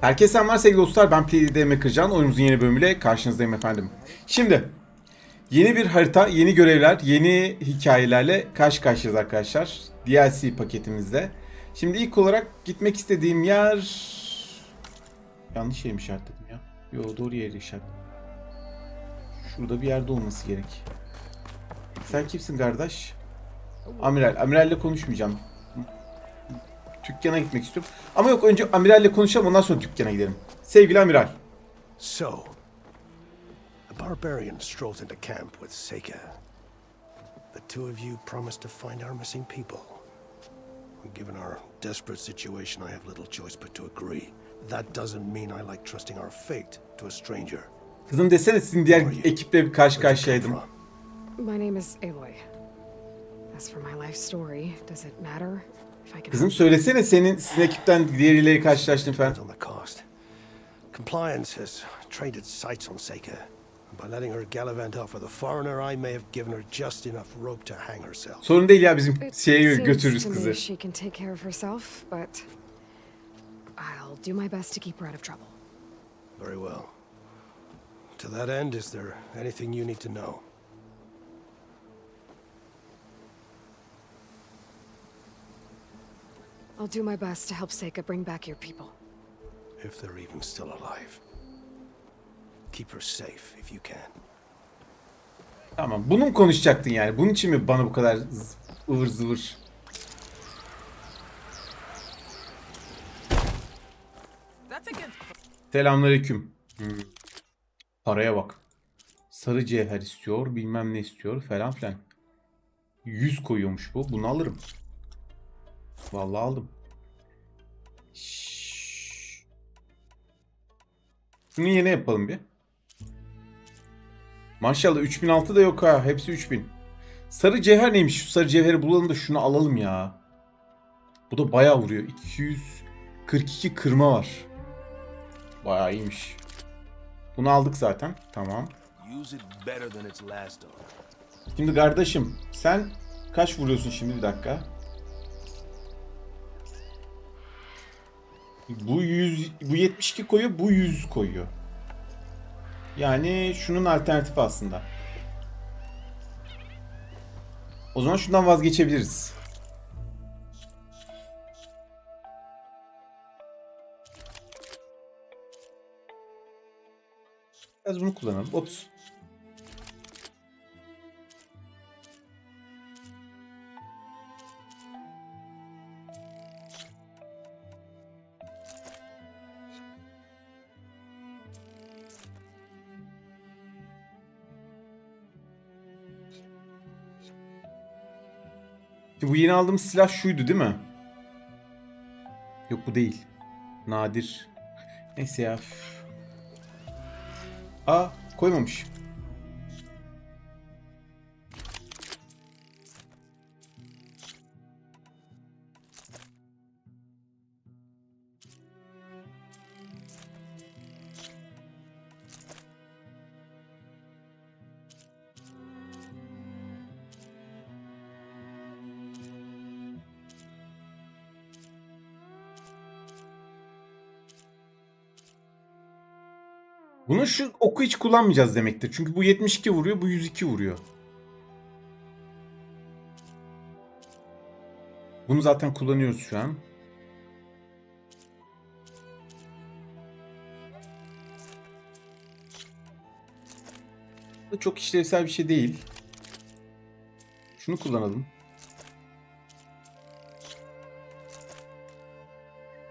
Herkese selamlar sevgili dostlar. Ben PDDM Kırcan. Oyunumuzun yeni bölümüyle karşınızdayım efendim. Şimdi yeni bir harita, yeni görevler, yeni hikayelerle karşı karşıyayız arkadaşlar. DLC paketimizde. Şimdi ilk olarak gitmek istediğim yer... Yanlış yere mi işaretledim ya? Yo doğru yere işaretledim. Şurada bir yerde olması gerek. Sen kimsin kardeş? Amiral. Amiralle konuşmayacağım. Dükkana gitmek istiyorum. Ama yok önce amiralle konuşalım ondan sonra dükkana gidelim. Sevgili amiral. So, the barbarian strolls into camp with Seika. The two of you promised to find our missing people. Given our desperate situation, I have little choice but to agree. That doesn't mean I like trusting our fate to a stranger. Kızım desene sizin diğer ekiple bir karşı karşıyaydım. My name is Aloy. As for my life story, does it matter Kızım söylesene senin sizin ekipten diğeriyle karşılaştın falan. Depends on. Compliance has trained its sights on Seika. By letting her gallivant off with a foreigner, I may have given her just enough rope to hang herself. Sorun değil ya bizim It şeye götürürüz kızı. She can take care of herself, but I'll do my best to keep her out of trouble. Very well. To that end, is there anything you need to know? I'll do my best to help Seika bring back your people. If they're even still alive. Keep her safe if you can. Tamam bunu mu konuşacaktın yani? Bunun için mi bana bu kadar ıvır zıvır? That's a good. Selamünaleyküm. Hmm. Paraya bak. Sarı cevher istiyor, bilmem ne istiyor falan filan. 100 koyuyormuş bu. Bunu alırım. Vallahi aldım. Şşş. Şunu yine yapalım bir. Maşallah 3006 da yok ha. Hepsi 3000. Sarı cevher neymiş? Şu sarı cevheri bulalım da şunu alalım ya. Bu da bayağı vuruyor. 242 kırma var. Bayağı iyiymiş. Bunu aldık zaten. Tamam. Şimdi kardeşim sen kaç vuruyorsun şimdi bir dakika. Bu 100 bu 72 koyuyor, bu 100 koyuyor. Yani şunun alternatifi aslında. O zaman şundan vazgeçebiliriz. Biraz bunu kullanalım. 30. Bu yeni aldığımız silah şuydu değil mi? Yok bu değil. Nadir. Neyse ya. Aa koymamış. Bunu şu oku hiç kullanmayacağız demektir. Çünkü bu 72 vuruyor, bu 102 vuruyor. Bunu zaten kullanıyoruz şu an. Bu çok işlevsel bir şey değil. Şunu kullanalım.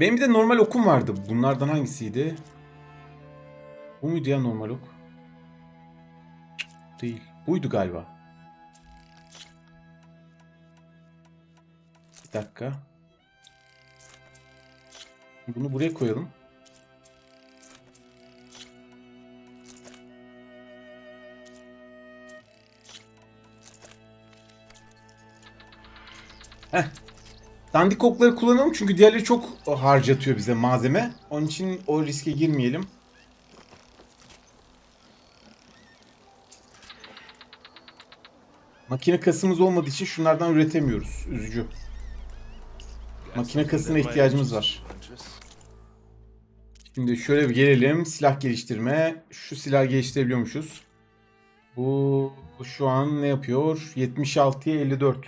Benim bir de normal okum vardı. Bunlardan hangisiydi? Bu muydu ya normal ok? Değil. Buydu galiba. Bir dakika. Bunu buraya koyalım. Heh. Dandik okları kullanalım çünkü diğerleri çok harcatıyor bize malzeme. Onun için o riske girmeyelim. Makine kasımız olmadığı için şunlardan üretemiyoruz. Üzücü. Makine kasına ihtiyacımız var. Şimdi şöyle bir gelelim. Silah geliştirme. Şu silah geliştirebiliyormuşuz. Bu, şu an ne yapıyor? 76'ya 54.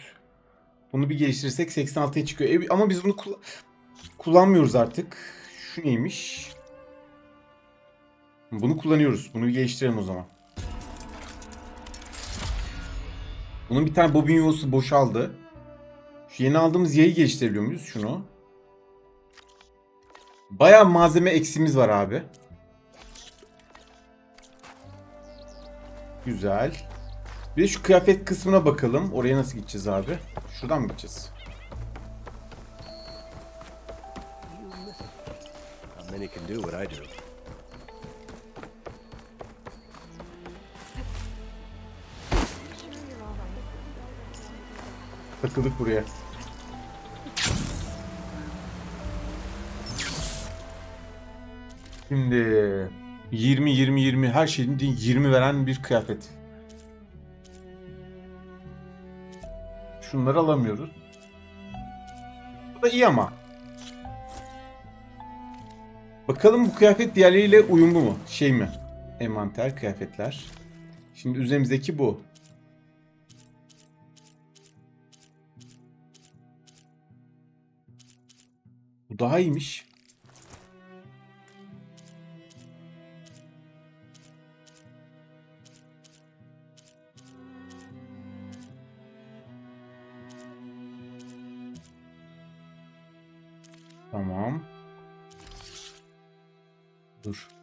Bunu bir geliştirirsek 86'ya çıkıyor. E, ama biz bunu kull- kullanmıyoruz artık. Şu neymiş? Bunu kullanıyoruz. Bunu geliştirelim o zaman. Bunun bir tane bobin yuvası boşaldı. Şu yeni aldığımız yayı geliştirebiliyor muyuz? Şunu. Bayağı malzeme eksimiz var abi. Güzel. Bir de şu kıyafet kısmına bakalım. Oraya nasıl gideceğiz abi? Şuradan mı gideceğiz? Many can do what I do. Takıldık buraya. Şimdi 20 20 20 her şeyin 20 veren bir kıyafet. Şunları alamıyoruz. Bu da iyi ama. Bakalım bu kıyafet diğerleriyle uyumlu mu? Şey mi? Envanter kıyafetler. Şimdi üzerimizdeki bu. Bu daha iyiymiş. Tamam. Dur.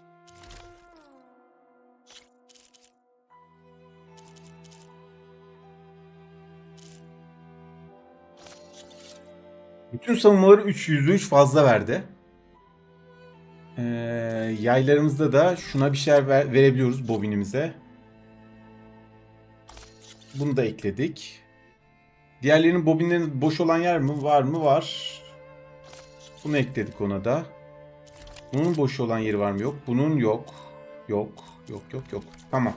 Bütün savunmaları 3 %3 fazla verdi. Ee, yaylarımızda da şuna bir şeyler ver- verebiliyoruz bobinimize. Bunu da ekledik. Diğerlerinin bobinlerinin boş olan yer mi? Var mı? Var. Bunu ekledik ona da. Bunun boş olan yeri var mı? Yok. Bunun yok. Yok. Yok yok yok. Tamam.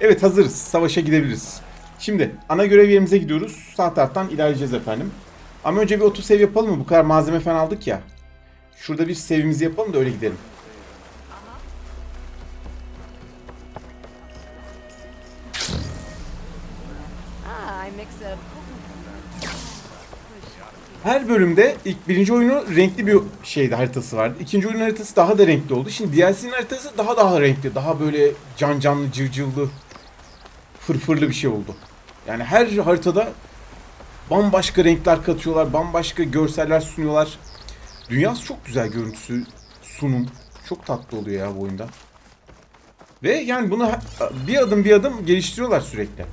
Evet hazırız. Savaşa gidebiliriz. Şimdi ana görev yerimize gidiyoruz. Sağ taraftan ilerleyeceğiz efendim. Ama önce bir oto save yapalım mı? Bu kadar malzeme falan aldık ya. Şurada bir save'imizi yapalım da öyle gidelim. Her bölümde ilk birinci oyunu renkli bir şeydi haritası vardı. İkinci oyunun haritası daha da renkli oldu. Şimdi DLC'nin haritası daha daha renkli. Daha böyle can canlı, cıvcıvlı, fırfırlı bir şey oldu. Yani her haritada bambaşka renkler katıyorlar, bambaşka görseller sunuyorlar. Dünyası çok güzel görüntüsü, sunum. Çok tatlı oluyor ya bu oyunda. Ve yani bunu bir adım bir adım geliştiriyorlar sürekli.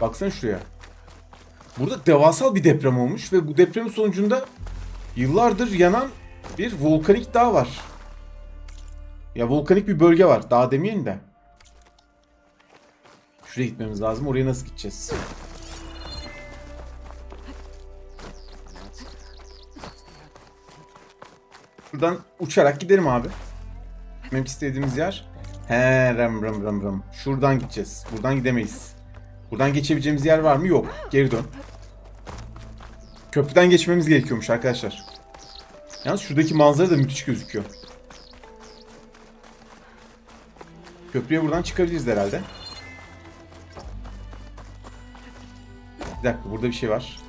Baksana şuraya. Burada devasal bir deprem olmuş ve bu depremin sonucunda yıllardır yanan bir volkanik dağ var. Ya volkanik bir bölge var. Dağ demeyelim de. Şuraya gitmemiz lazım. Oraya nasıl gideceğiz? Buradan uçarak gidelim abi. Gitmek istediğimiz yer. He ram ram ram ram. Şuradan gideceğiz. Buradan gidemeyiz. Buradan geçebileceğimiz yer var mı? Yok. Geri dön. Köprüden geçmemiz gerekiyormuş arkadaşlar. Yalnız şuradaki manzara da müthiş gözüküyor. Köprüye buradan çıkabiliriz herhalde. Bir dakika burada bir şey var.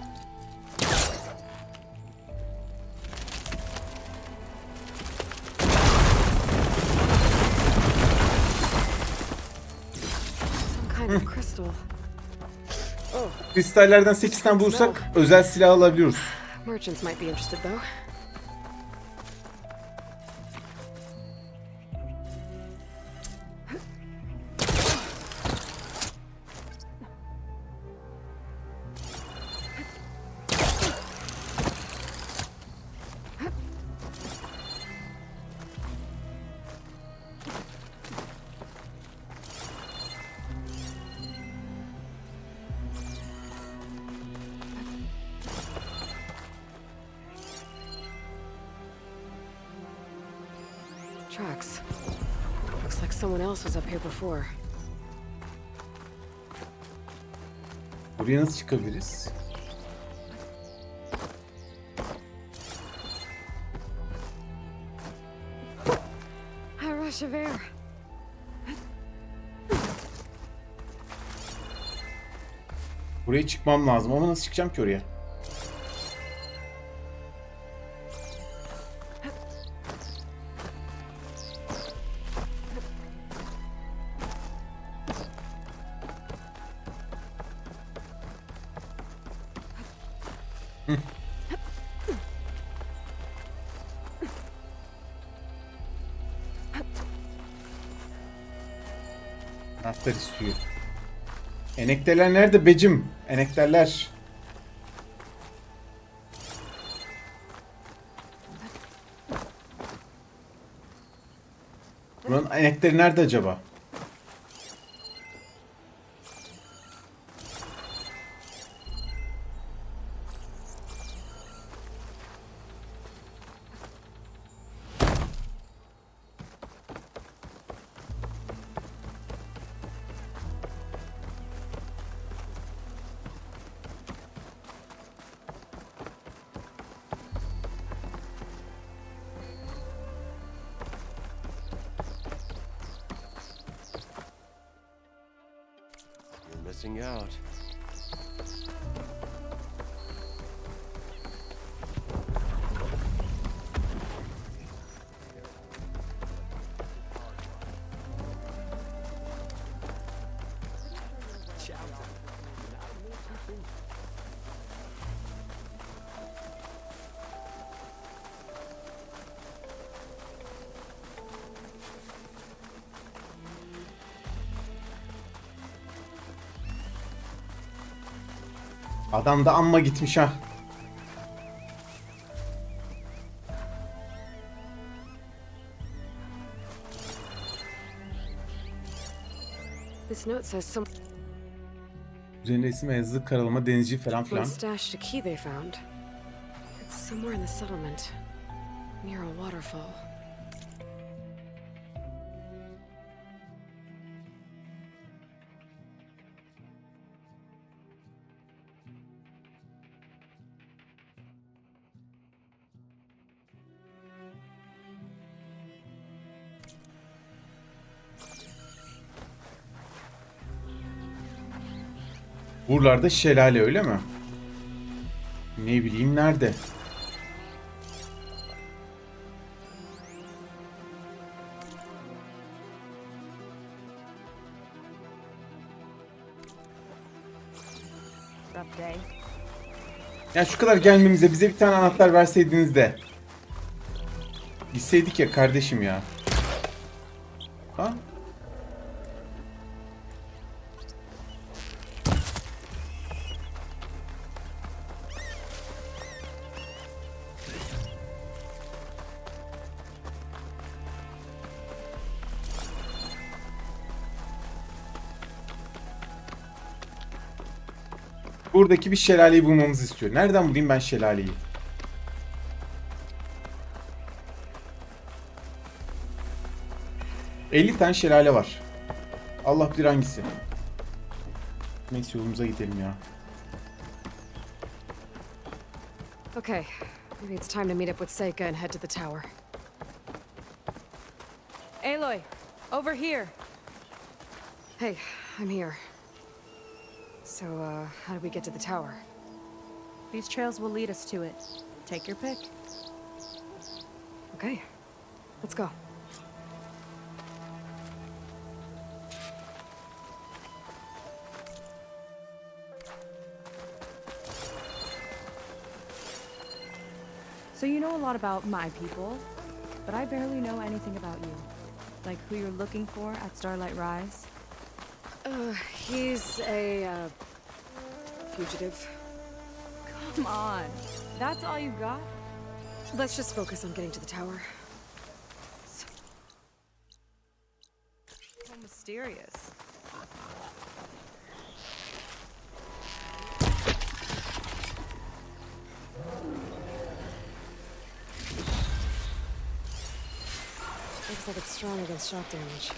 Kristallerden 8 tane bulursak özel silah alabiliyoruz. Merchants might be interested though. Tracks. Looks like someone else was up here before. Buraya nasıl çıkabiliriz? rush of air. Buraya çıkmam lazım ama nasıl çıkacağım ki oraya? Enekterler nerede becim? Enekterler. Bunun enekteri nerede acaba? out. Adam da amma gitmiş ha. This note says some Üzerinde isim yazılı karalama denizci falan filan. stashed a key they found. It's somewhere in the settlement, near a waterfall. Buralarda şelale öyle mi? Ne bileyim nerede? Ya şu kadar gelmemize bize bir tane anahtar verseydiniz de. Gitseydik ya kardeşim ya. Ha? Buradaki bir şelaleyi bulmamızı istiyor. Nereden bulayım ben şelaleyi? ...50 tane şelale var. Allah bilir hangisi. Neyse yolumuza gidelim ya. Okay, maybe it's time to meet up with Seika and head to the tower. Aloy, over here. Hey, I'm here. So, uh, how do we get to the tower? These trails will lead us to it. Take your pick. Okay, let's go. So you know a lot about my people, but I barely know anything about you. Like who you're looking for at Starlight Rise. Uh, he's a, uh, fugitive. Come on. That's all you've got? Let's just focus on getting to the tower. So mysterious. Looks like it's strong against shock damage.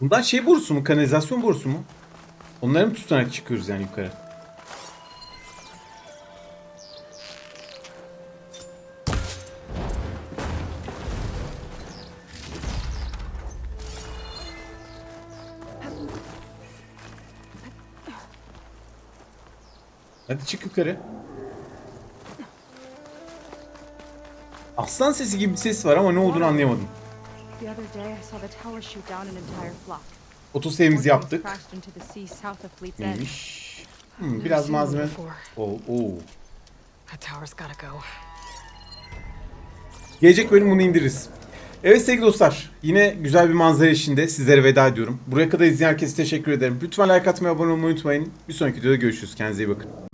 Bunlar şey borusu mu? Kanalizasyon borusu mu? Onları mı tutarak çıkıyoruz yani yukarı? Hadi çık yukarı. Aslan sesi gibi bir ses var ama ne olduğunu anlayamadım. The other day I saw the tower shoot down an entire flock. Otosevimizi yaptık. Crashed into the sea south of Fleet's End. Neymiş? I've Hmm, biraz malzeme. Oo, oo. Tower's gotta go. Gelecek bölüm bunu indiririz. Evet sevgili dostlar, yine güzel bir manzara eşliğinde sizlere veda ediyorum. Buraya kadar izleyen herkese teşekkür ederim. Lütfen like atmayı, abone olmayı unutmayın. Bir sonraki videoda görüşürüz. Kendinize iyi bakın.